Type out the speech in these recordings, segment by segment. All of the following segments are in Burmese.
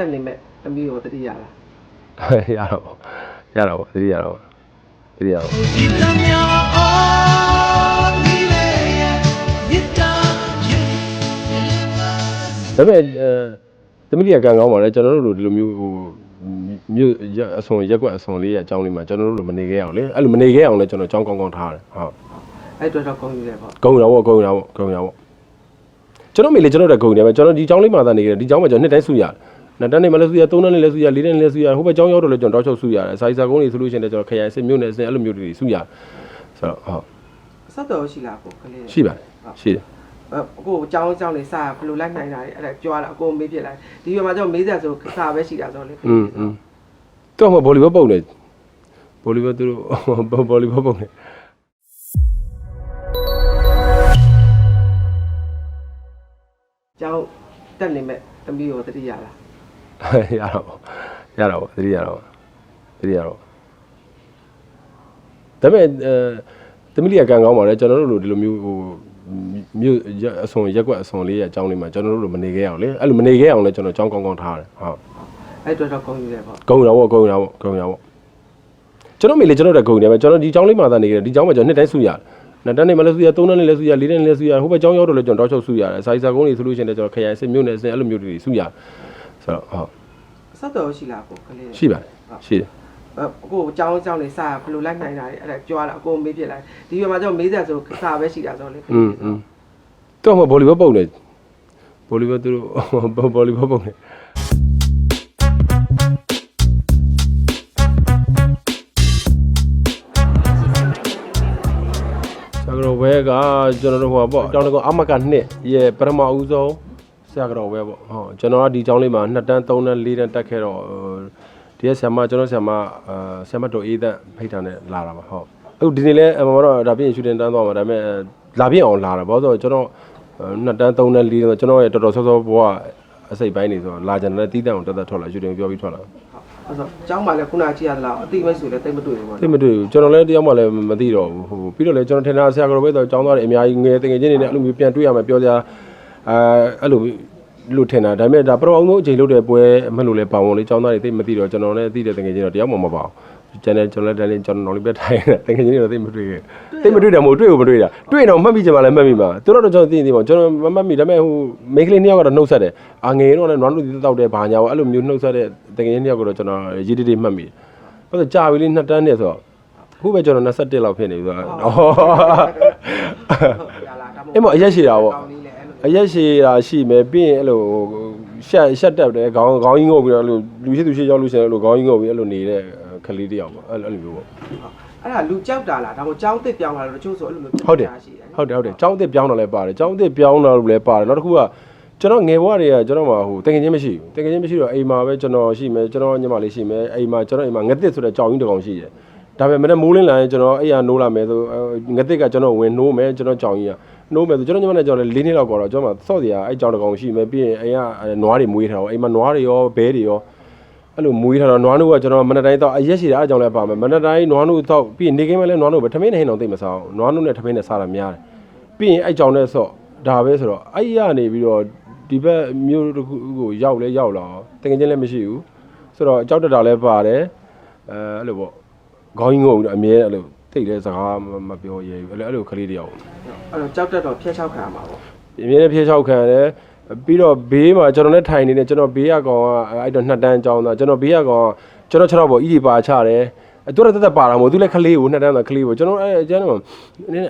တက်နေမဲ့သမီးကိုတတိယလားရတော့ပေါ့ရတော့ပေါ့တတိယတော့တတိယတော့ဒါပေမဲ့အဲသမီးတွေကကံကောင်းပါလေကျွန်တော်တို့လိုဒီလိုမျိုးဟိုမြို့အဆုံရက်ကွက်အဆုံလေးရအကြောင်းလေးမှာကျွန်တော်တို့လိုမနေခဲ့အောင်လေအဲ့လိုမနေခဲ့အောင်လဲကျွန်တော်အကြောင်းကောင်းကောင်းထားတယ်ဟုတ်အဲ့အတွက်တော့ကုန်ယူတယ်ပေါ့ကုန်ရပါကုန်ရပါကုန်ရပါကျွန်တော်မိလေကျွန်တော်တက်ကုန်တယ်ပဲကျွန်တော်ဒီအကြောင်းလေးမှာသာနေခဲ့တယ်ဒီအကြောင်းမှာကျွန်တော်နှစ်တိုင်းစုရတယ် နှစ်တန်းနေမလဲစုရသုံးတန်းနေလဲစုရလေးတန်းနေလဲစုရဟိုဘက်เจ้าရောက်တော့လဲကျွန်တော်တောက်ချုပ်စုရတယ်စာရီစာကုန်းနေဆိုလို့ရှိရင်လည်းကျွန်တော်ခရိုင်စစ်မြို့နယ်စစ်အဲ့လိုမျိုးတွေစုရတယ်ဆိုတော့ဟုတ် အဆက်တော်ရှိလားကိုကလေး ရှိပါတယ်ရှိတယ် အကိုအကြောင်းအကြောင်းလေးစာဘယ်လိုလိုက်နိုင်တာလဲအဲ့ဒါကြွားလာအကိုမေးပြလိုက်ဒီရွာမှာကျတော့မေးစရာဆိုစာပဲရှိတာဆိုလေ อืมอืมတော့ဟိုဗော်လီဘောပုံနေဗော်လီဘောသူတို့ဗော်လီဘောပုံနေ ကျောင်းတက်နေမဲ့အမီကိုတတိရလား ရတော့ရတော့သတိရတော့သတိရတော့ဒါပေမဲ့သမီးလေးကံကောင်းပါလေကျွန်တော်တို့လိုဒီလိုမျိုးဟိုမြို့အဆုံရက်ွက်အဆုံလေးရအကြောင်းလေးမှာကျွန်တော်တို့လိုမနေခဲ့အောင်လေအဲ့လိုမနေခဲ့အောင်လဲကျွန်တော်အကြောင်းကောင်းကောင်းထားတယ်ဟုတ်အဲ့တော့တော့ကုန်ယူတယ်ပေါ့ကုန်တာပေါ့ကုန်တာပေါ့ကုန်တာပေါ့ကျွန်တော်မေလေကျွန်တော်တက်ကုန်တယ်ပဲကျွန်တော်ဒီအကြောင်းလေးမှာသာနေခဲ့ဒီအကြောင်းမှာကျွန်တော်နှစ်တိုင်းစုရတယ်နှစ်တန်းနေမလဲစုရသုံးတန်းနေလဲစုရလေးတန်းနေလဲစုရဟိုဘက်အကြောင်းရောက်တော့လဲကျွန်တော်တောက်ချောက်စုရတယ်စာရီစာကုန်းတွေဆိုလို့ရှိရင်လည်းကျွန်တော်ခရိုင်စစ်မြို့နယ်စစ်အဲ့လိုမျိုးတွေစုရဆိုတော့ဟုတ် ဆက်တော်ရှိလားကိုကလေး ရှိပါတယ်ရှိတယ် အကိုအကြောင်းအကြောင်းလေးစာဘယ်လိုလိုက်နိုင်တာလဲအဲ့ဒါကြွားလာအကိုမေးပြလိုက်ဒီရွာမှာကျတော့မေးစရာဆိုစာပဲရှိတာဆိုလေ อืมอืมတော့မဗော်လီဘောပုံနေဗော်လီဘောသူတို့ဗော်လီဘောပုံနေဆရာတော်ဘဲကကျွန်တော်တို့ဟိုပေါ့တောင်းတကောအမကနှစ်ရဲ့ပထမဦးဆုံး ဆရာတော်ဘဲပေါ့ဟုတ်ကျွန်တော်ကဒီကျောင်းလေးမှာ2တန်း3တန်း4တန်းတက်ခဲ့တော့ဒီကဆရာမကျွန်တော်ဆရာမအာဆရာမတော်အေးသက်ဖိတ်တာနဲ့လာတာပါဟုတ်အခုဒီနေ့လဲအမတော့ဒါပြင်ရှူတင်တန်းသွားမှာဒါပေမဲ့လာပြင်အောင်လာတာဘာလို့ဆိုတော့ကျွန်တော်2တန်း3တန်း4တန်းကျွန်တော်ရဲ့တော်တော်ဆော့ဆော့ဘဝအစိတ်ပိုင်းနေဆိုတော့လာကြတယ်တီးတန်းအောင်တက်တက်ထွက်လာရှူတင်ပြောပြီးထွက်လာအဲ့ဆိုကျောင်းမှာလည်းခုနကြည့်ရသလားအတိမိတ်ဆိုလည်းတိတ်မတွေ့ဘူးပေါ့သိမတွေ့ဘူးကျွန်တော်လည်းတယောက်မှလည်းမသိတော့ဘူးဟိုပြီးတော့လည်းကျွန်တော်ထင်တာဆရာကတော့ပဲတော့ចောင်းသားတွေအများကြီးငယ်တငယ်ချင်းတွေနဲ့အဲ့လိုမျိုးပြန်တွေ့ရမယ်ပြောကြ အဲအဲ့လိုလို့ထင်တာဒါပေမဲ့ဒါပထမဆုံးအချိန်လုပ်တဲ့ပွဲအမှတ်လို့လည်းပါဝင်လေចောင်းသားတွေသိမသိတော့ကျွန်တော်လည်းသိတဲ့တငယ်ချင်းတော့တယောက်မှမပါဘူးကျန်တဲ့ကျွန်တော်လည်းတိုင်းကျွန်တော်လည်းပဲထိုင်တယ်တကယ်ကြီးတော့သိမတွေ့ခဲ့သိမတွေ့တယ်မဟုတ်တွေ့ကိုမတွေ့တာတွေ့တော့မှတ်မိချင်မှလည်းမှတ်မိမှာသူတို့တော့ကျွန်တော်သိနေပါကျွန်တော်မမှတ်မိဒါပေမဲ့ဟိုမိန်းကလေးနှစ်ယောက်ကတော့နှုတ်ဆက်တယ်အာငယ်တော့လည်းနွားလူတီတောက်တယ်ဘာညာပေါ့အဲ့လိုမျိုးနှုတ်ဆက်တဲ့တကယ်ကြီးနှစ်ယောက်ကတော့ကျွန်တော်ရေးတိတိမှတ်မိတယ်ဘာလို့ကြာပြီလေနှစ်တန်းနဲ့ဆိုတော့အခုပဲကျွန်တော်21လောက်ဖြစ်နေပြီဆိုတော့ရလားဒါမှအင်းမအရက်ရှိတာပေါ့ကောင်းလေးလည်း အဲ့လိုအရက်ရှိတာရှိမယ်ပြီးရင်အဲ့လိုရှက်ရှက်တက်တယ်ခေါင်းခေါင်းကြီးငုတ်ပြီးတော့အဲ့လိုလူရှိသူရှိရောက်လို့ရှိရင်အဲ့လိုခေါင်းကြီးငုတ်ပြီးအဲ့လိုနေတဲ့ခလေးတစ်ယောက်ပေါ့အဲ့လိုမျိုးပေါ့အဲ့ဒါလူကြောက်တာလားဒါမှကျောင်းတစ်ပြောင်းလာတော့တချို့ဆိုအဲ့လိုမျိုးဟုတ်တယ်ဟုတ်တယ်ဟုတ်တယ်ចောင်းအစ်စ်ပြောင်းတော့လည်းပါတယ်ចောင်းအစ်စ်ပြောင်းတော့လည်းပါတယ်နောက်တစ်ခုကကျွန်တော်ငယ်ဘဝတွေကကျွန်တော်မှာဟိုတကယ်ချင်းမရှိဘူးတကယ်ချင်းမရှိတော့အိမ်မှာပဲကျွန်တော်ရှိမယ်ကျွန်တော်ညီမလေးရှိမယ်အိမ်မှာကျွန်တော်အိမ်မှာငက်တစ်ဆိုတဲ့ကြောင်ကြီးတစ်ကောင်ရှိတယ်ဒါပေမဲ့မနေ့မိုးလင်းလာရင်ကျွန်တော်အဲ့ရနိုးလာမယ်ဆိုငက်တစ်ကကျွန်တော်ဝင်နိုးမယ်ကျွန်တော်ကြောင်ကြီးက နှိုးမယ်ဆိုကျွန်တော်ညီမနဲ့ကြောက်လဲ၄နှစ်လောက်ကတော့ကျွန်မဆော့စရာအဲ့ကြောင်တကောင်ရှိမယ်ပြီးရင်အိမ်ကနွားတွေမွေးထားတော့အိမ်မှာနွားတွေရောဘဲတွေရောအဲ့လိုမွေးထားတော့နွားနို့ကကျွန်တော်မနက်တိုင်းတော့အရက်ရှိတာအဲ့ကြောင်လဲပါမယ်မနက်တိုင်းနွားနို့တော့ပြီးရင်နေခင်းမဲ့လဲနွားနို့ပဲထမင်းနဲ့ဟင်းတော့သိမစားအောင်နွားနို့နဲ့ထမင်းနဲ့စားတာများတယ်ပြီးရင်အဲ့ကြောင်နဲ့ဆော့ဒါပဲဆိုတော့အဲ့ရနေပြီးတော့ဒီဘက်မြို့တစ်ခုကိုရောက်လဲရောက်လာတကယ်ချင်းလည်းမရှိဘူးဆိုတော့ကြောက်တတာလည်းပါတယ်အဲအဲ့လိုပေါ့ခေါင်းကြီးငုံအမြဲအဲ့လို တိတ်တဲ့စကားမပြောရဲဘူးအဲ့လိုအဲ့လိုကလေးတယောက်အဲ့တော့ကြောက်တက်တော့ဖျက်ချောက်ခံရမှာပေါ့အမြဲတမ်းဖြေချောက်ခံတယ်ပြီးတော့ဘေးမှာကျွန်တော်နဲ့ထိုင်နေတယ်ကျွန်တော်ဘေးရကောင်ကအဲ့တော့နှစ်တန်းအကြောင်းသားကျွန်တော်ဘေးရကောင်ကကျွန်တော်ခြေထောက်ပေါ်အီဒီပါချတယ်အဲ့သူရတက်တက်ပါတာမဟုတ်သူလည်းခလေးကိုနှစ်တန်းသားခလေးကိုကျွန်တော်အဲ့အကျန်းတော့နန်း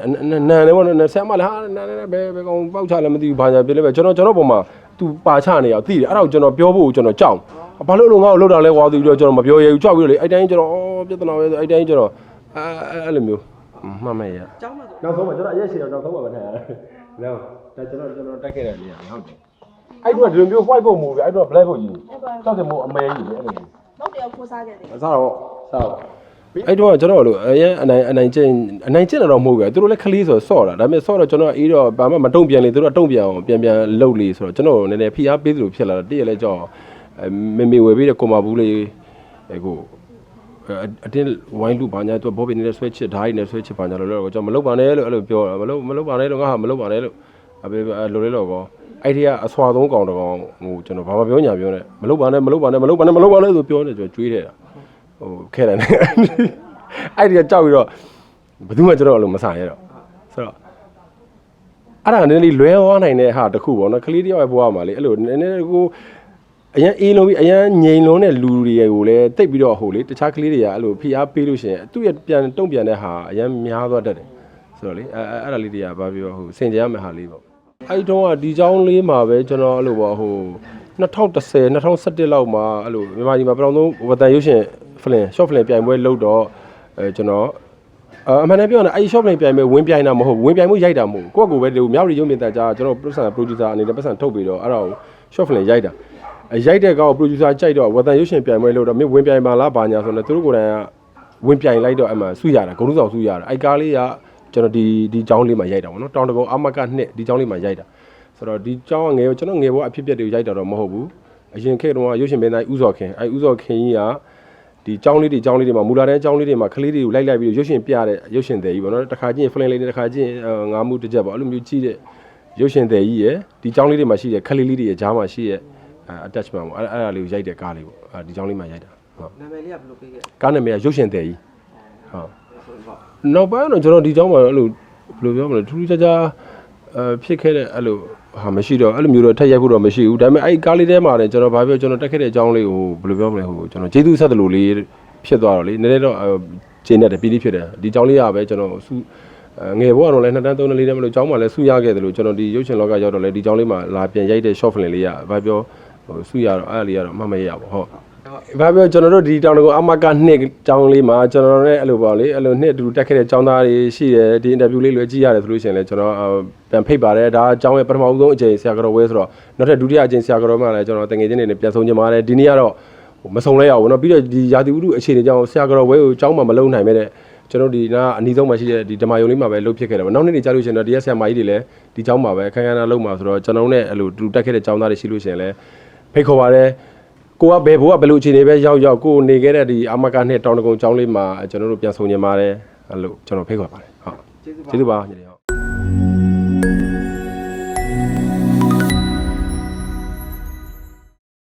နန်းလည်းပေါ့နော်ဆမ်မလားဟာနန်းလည်းဘယ်ဘယ်ကောင်ပေါက်ချလည်းမသိဘူးဘာညာပြလဲပဲကျွန်တော်ကျွန်တော်ပုံမှာသူပါချနေအောင်သိတယ်အဲ့ဒါကိုကျွန်တော်ပြောဖို့ကျွန်တော်ကြောက်ဘာလို့လို့ငါ့ကိုလှုပ်တာလဲကွာသူပြီးတော့ကျွန်တော်မပြောရဘူးကြောက်ပြီးတော့လေအဲ့တိုင်းကျွန်တော်အော်ပြဿနာပဲဆိုအဲ့တိုင်းကျွန်တော် အဲအဲ့လိုမျိုးမှတ်မဲ့ရကျောင်းမှာဆိုနောက်ဆုံးမှာကျွန်တော်အရက်ရှိတော့နောက်ဆုံးမှာမထိုင်ရဘူး။နော်ဒါကျွန်တော်ကျွန်တော်တက်ခဲ့တဲ့နေရာဟုတ်တယ်။အဲ့တော့ဒီလိုမျိုး white ပုံမူပြီအဲ့တော့ black ပုံကြီး။တောက်တယ်မို့အမဲကြီးလေအဲ့လိုတော့တရားခိုးစားခဲ့တယ်။စားတော့စားတော့အဲ့တော့ကျွန်တော်လို့အရင်အနိုင်အနိုင်ကျင့်အနိုင်ကျင့်တော့မဟုတ်ဘူး။သူတို့လည်းခလေးဆိုဆော့တာဒါပေမဲ့ဆော့တော့ကျွန်တော်အေးတော့ဘာမှမတုံ့ပြန်လေသူတို့ကတုံ့ပြန်အောင်ပြန်ပြန်လှုပ်လေဆိုတော့ကျွန်တော်နည်းနည်းဖိအားပေးသလိုဖြစ်လာတော့တည့်ရလဲကြောက်မေမေဝယ်ပြီးတဲ့ကွန်မာဘူးလေးဟဲ့ကို အတင်းဝိုင်းလူဘာညာသူဘောပင်နေတဲ့ဆွဲချစ်ဓာတ်ရည်နဲ့ဆွဲချစ်ဘာညာလို့လို့ကျွန်တော်မလုပ်ပါနဲ့လို့အဲ့လိုပြောတာမလုပ်မလုပ်ပါနဲ့လို့ငါဟာမလုပ်ပါနဲ့လို့အဘေလိုလေးတော့ကောအဲ့ဒီကအဆွာသုံးကောင်တစ်ကောင်ဟိုကျွန်တော်ဘာမှပြောညာပြောနေမလုပ်ပါနဲ့မလုပ်ပါနဲ့မလုပ်ပါနဲ့မလုပ်ပါနဲ့ဆိုပြောနေကျွန်တော်ကြွေးတယ်ဟိုခဲတယ်နဲ့အဲ့ဒီကကြောက်ပြီးတော့ဘယ်သူမှကျွန်တော်အလိုမဆိုင်ရတော့ဆိုတော့အဲ့ဒါနည်းနည်းလွဲသွားနိုင်တဲ့ဟာတစ်ခုပေါ့နော်ကလေးတယောက်ရဲ့ဘဝမှာလေအဲ့လိုနည်းနည်းကို အရန်အေးလုံးပြီးအရန်ငြိမ်လုံးတဲ့လူတွေကိုလည်းတိတ်ပြီးတော့ဟိုလေတခြားကလေးတွေကအဲ့လိုဖိအားပေးလို့ရှိရင်သူ့ရဲ့ပြန်တုံ့ပြန်တဲ့ဟာအရန်များသွားတတ်တယ်ဆိုတော့လေအဲ့အဲ့ဒါလေးတွေကဘာပြောဟိုစင်ကြရမယ့်ဟာလေးပေါ့အဲ့တုန်းကဒီเจ้าလေးမှာပဲကျွန်တော်အဲ့လိုပေါ့ဟို2010 2017လောက်မှာအဲ့လိုမြန်မာပြည်မှာပထမဆုံးဝတန်ရုပ်ရှင်ဖလင် short film ပြိုင်ပွဲလုပ်တော့အဲကျွန်တော် အအမှန်တမ်းပြောရင်အဲ့ shop နဲ့ပြိုင်မဲ့ဝင်ပြိုင်တာမဟုတ်ဘူးဝင်ပြိုင်မှုရိုက်တာမဟုတ်ဘူးကိုယ့်ကိုယ်ပဲဒီမြောက်ရီရုံမြင့်တက်ကြကျွန်တော် producer producer အနေနဲ့ပတ်စံထုတ်ပြီးတော့အဲ့ဒါကို shop နဲ့ရိုက်တာအ ရိုက်တဲ့ကောင် producer ကြိုက်တော့ဝတန်ရုပ်ရှင်ပြိုင်ပွဲလို့တော့မင်းဝင်ပြိုင်ပါလားဘာညာဆိုတော့သူတို့ကိုယ်တိုင်ကဝင်ပြိုင်လိုက်တော့အမှဆူရတာဂုဏ်ဆောင်ဆူရတာအိုက်ကားလေးကကျွန်တော်ဒီဒီကြောင်းလေးမှာရိုက်တာပေါ့နော်တောင်တကုံအမကနှစ်ဒီကြောင်းလေးမှာရိုက်တာဆိုတော့ဒီကြောင်းကငယ်ကျွန်တော်ငယ်ဘဝအဖြစ်အပျက်တွေကိုရိုက်တာတော့မဟုတ်ဘူးအရင်ခေတ်တုန်းကရုပ်ရှင်မင်းသားဥဇော်ခင်အဲဥဇော်ခင်ကြီးကဒီကြောင်းလေးတွေကြောင်းလေးတွေမှာမူလာတဲ့ကြောင်းလေးတွေမှာကလေးတွေကိုလိုက်လိုက်ပြီးရုပ်ရှင်ပြတဲ့ရုပ်ရှင်သည်ကြီးပေါ့နော်တစ်ခါချင်း flame လေးနဲ့တစ်ခါချင်းငါးမှုတစ်ချက်ပေါ့အဲ့လိုမျိုးကြည့်တဲ့ရုပ်ရှင်သည်ကြီးရဲ့ဒီကြောင်းလေးတွေမှာရှိတဲ့ကလေးလေးတွေရဲ့ဂျားမှာရှိတဲ့ attachment ပေါ့အဲ့အဲ့ဒါလေးကိုရိုက်တဲ့ကားလေးပေါ့အဲဒီចောင်းလေးမှာရိုက်တာဟုတ်နာမည်လေးကဘယ်လိုပေးခဲ့ကားနာမည်ကရုပ်ရှင်တယ်ကြီးဟုတ်ဆိုတော့နောက်ပိုင်းတော့ကျွန်တော်ဒီចောင်းမှာအဲ့လိုဘယ်လိုပြောမလဲထူးထူးခြားခြားအဲဖြစ်ခဲ့တဲ့အဲ့လိုဟာမရှိတော့အဲ့လိုမျိုးတော့ထက်ရိုက်ဖို့တော့မရှိဘူးဒါပေမဲ့အဲ့ဒီကားလေးထဲမှာလည်းကျွန်တော်ဘာပြောကျွန်တော်တက်ခဲ့တဲ့အကြောင်းလေးကိုဘယ်လိုပြောမလဲဟိုကျွန်တော်ကျေးဇူးဆက်တယ်လို့လေးဖြစ်သွားတော့လေနည်းနည်းတော့ကျင်းနေတယ်ပြီးပြီးဖြစ်တယ်ဒီအကြောင်းလေးကပဲကျွန်တော်စုအဲငယ်ဘဝတော့လည်းနှစ်တန်းသုံးတန်းလေးတည်းမလို့အကြောင်းမှလည်းစုရခဲ့တယ်လို့ကျွန်တော်ဒီရုပ်ရှင်လောကရောက်တော့လေဒီအကြောင်းလေးမှာလာပြန်ရိုက်တဲ့ short film လေးကဘာပြော ဟိုစုရတော့အဲ့ဒါလေးကတော့မှတ်မရရပါဘူးဟုတ်ဘာပြောကျွန်တော်တို့ဒီတောင်တကူအမကနှစ်ကျောင်းလေးမှာကျွန်တော်နဲ့အဲ့လိုပေါ့လေအဲ့လိုနှစ်အတူတူတက်ခဲ့တဲ့ကျောင်းသားတွေရှိတယ်ဒီအင်တာဗျူးလေးလွယ်ကြည့်ရတယ်ဆိုလို့ရှိရင်လည်းကျွန်တော်ပြန်ဖိတ်ပါတယ်ဒါကျောင်းရဲ့ပထမဆုံးအကြိမ်ဆရာကတော်ဝဲဆိုတော့နောက်ထပ်ဒုတိယအကြိမ်ဆရာကတော်မှလည်းကျွန်တော်တငယ်ချင်းတွေနဲ့ပြန်ဆုံးချင်ပါတယ်ဒီနေ့ကတော့မဆုံးလဲရအောင်နော်ပြီးတော့ဒီရာသီဥတုအခြေအနေကြောင့်ဆရာကတော်ဝဲကိုကျောင်းမှာမလုံနိုင်မဲ့တဲ့ကျွန်တော်ဒီနားအနီးဆုံးမှာရှိတဲ့ဒီဓမ္မယုံလေးမှာပဲလှုပ်ဖြစ်ခဲ့တယ်ပေါ့နောက်နေ့တွေကြာလို့ရှိရင်တော့ဒီရက်ဆရာမကြီးတွေလည်းဒီကျောင်းမှာပဲအခန်းခန်းနာလုံမှာဆိုတော့ကျွန်တော်နဲ့အဲ့လိုတူတက်ခဲ့တဲ့ကျောင်းသားတွေရှိလို့ရှိရင်လည်း ဖိတ်ခေါ်ပါတယ်ကိုကဘယ်ဘိုးကဘယ်လိုအခြေအနေပဲရောက်ရောက်ကိုနေခဲ့တဲ့ဒီအမကနဲ့တောင်တကုံကျောင်းလေးမှာကျွန်တော်တို့ပြန်ဆုံနေပါတယ်အဲ့လိုကျွန်တော်ဖိတ်ခေါ်ပါတယ်ဟုတ်ကျေးဇူးပါကျေးဇူးပါညီလေးဟုတ်